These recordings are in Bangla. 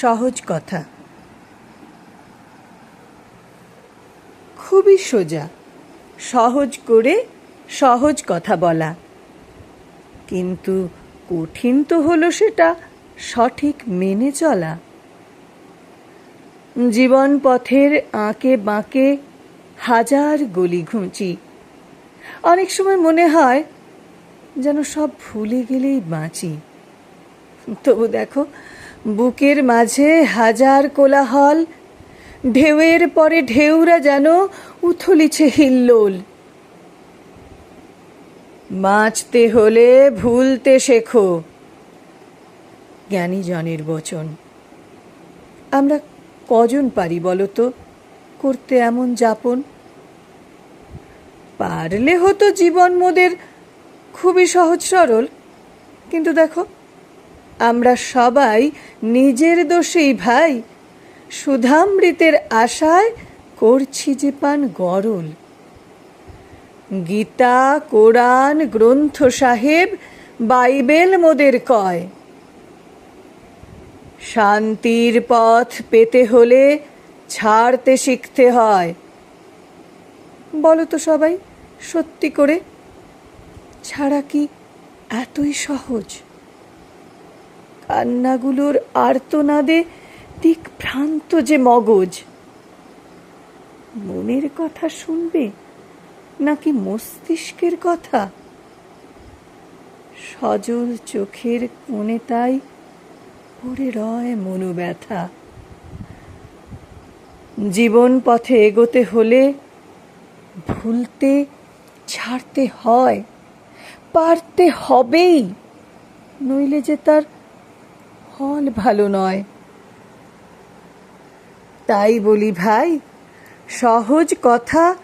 সহজ কথা। খুবই সোজা। সহজ করে সহজ কথা বলা। কিন্তু কঠিন তো হলো সেটা সঠিক মেনে চলা। জীবন পথের আঁকে বাঁকে হাজার গলি ঘুঁচি। অনেক সময় মনে হয় যেন সব ভুলে গেলেই বাঁচি। তবু দেখো বুকের মাঝে হাজার কোলাহল, ঢেউয়ের পরে ঢেউরা যেন উথলিছে হিল্লোল। বাঁচতে হলে ভুলতে শেখো, জ্ঞানী জনের বচন। আমরা কজন পারি বলো তো, করতে এমন যাপন? পারলে হতো জীবন মোদের খুবই সহজ সরল, কিন্তু দেখো আমরা সবাই নিজের দোষেই ভাই। সুধামৃতের আশায় করছি যে পান গরল। গীতা, কোরআন, গ্রন্থ সাহেব, বাইবেল মোদের কয়। শান্তির পথ পেতে হলে ছাড়তে শিখতে হয়। বলো তো সবাই, সত্যি করে? ছাড়া কি এতই সহজ? কান্নাগুলোর আর্তনাদে দিকভ্রান্ত যে মগজ। মনের কথা শুনবে নাকি মস্তিষ্কের কথা? সজল চোখের কোণে তাই পড়ে রয় মনোব্যথা। জীবন পথে এগোতে হলে ভুলতে, ছাড়তে হয়, পারতে হবেই, নইলে যে তার ফল ভালো নয়। তাই বলি ভাই, সহজ কথা,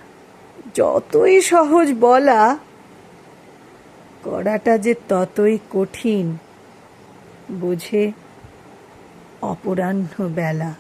যতই সহজ বলা, করাটা যে ততই কঠিন, বুঝে অপরাহ্ন বেলা